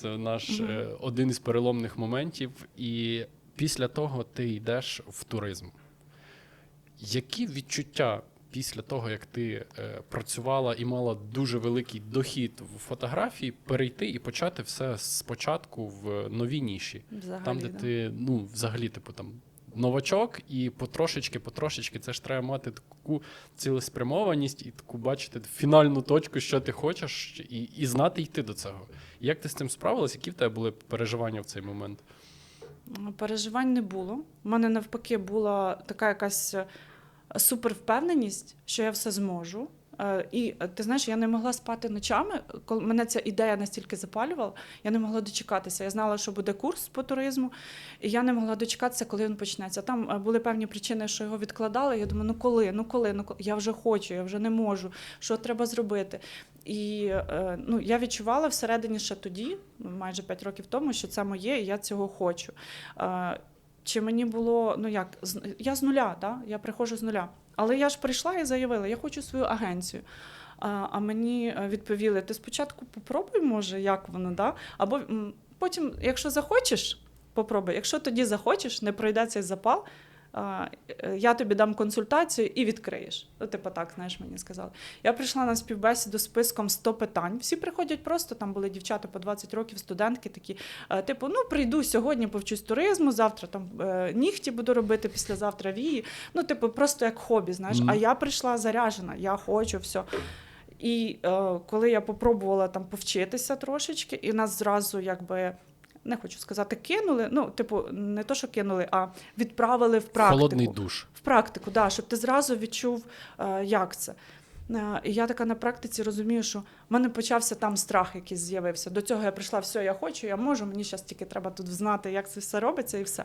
Це наш mm -hmm. один із переломних моментів. І після того ти йдеш в туризм. Які відчуття після того, як ти е, працювала і мала дуже великий дохід в фотографії, перейти і почати все спочатку в новій ніші? Взагалі, там, де да. ти, ну, взагалі, типу, там. Новачок, і потрошечки, потрошечки, це ж треба мати таку цілеспрямованість і таку бачити фінальну точку, що ти хочеш, і, і знати йти до цього. Як ти з цим справилась? Які в тебе були переживання в цей момент? Переживань не було. У мене навпаки була така якась супервпевненість, що я все зможу. Е, І е, ти знаєш, я не могла спати ночами, коли мене ця ідея настільки запалювала, я не могла дочекатися. Я знала, що буде курс по туризму, і я не могла дочекатися, коли він почнеться. Там е, були певні причини, що його відкладали. Я думаю, ну коли, ну коли, ну коли? я вже хочу, я вже не можу. Що треба зробити? І ну, я відчувала всередині ще тоді, майже 5 років тому, що це моє, і я цього хочу. Чи мені було, ну як, я з нуля, да? я приходжу з нуля. Але я ж прийшла і заявила, я хочу свою агенцію. А, а мені е, відповіли: ти спочатку попробуй, може, як воно, да? або потім, якщо захочеш, попробуй. Якщо тоді захочеш, не пройде цей запал, я тобі дам консультацію і відкриєш. Ну, типу, так, знаєш, мені сказали. Я прийшла на співбесіду з списком 100 питань. Всі приходять просто, там були дівчата по 20 років, студентки такі. е, Типу, ну прийду сьогодні, повчусь туризму, завтра там е, нігті буду робити, післязавтра вії. Ну, типу, просто як хобі, знаєш. Мгм. А я прийшла заряжена, я хочу все. І е, коли я попробувала там повчитися трошечки, і нас зразу якби. Не хочу сказати, кинули. Ну, типу, не то, що кинули, а відправили в практику Холодний душ. в практику, да, щоб ти зразу відчув, е, як це. Е, І я така на практиці розумію, що в мене почався там страх, якийсь з'явився. До цього я прийшла, все, я хочу, я можу. Мені зараз тільки треба тут знати, як це все робиться, і все.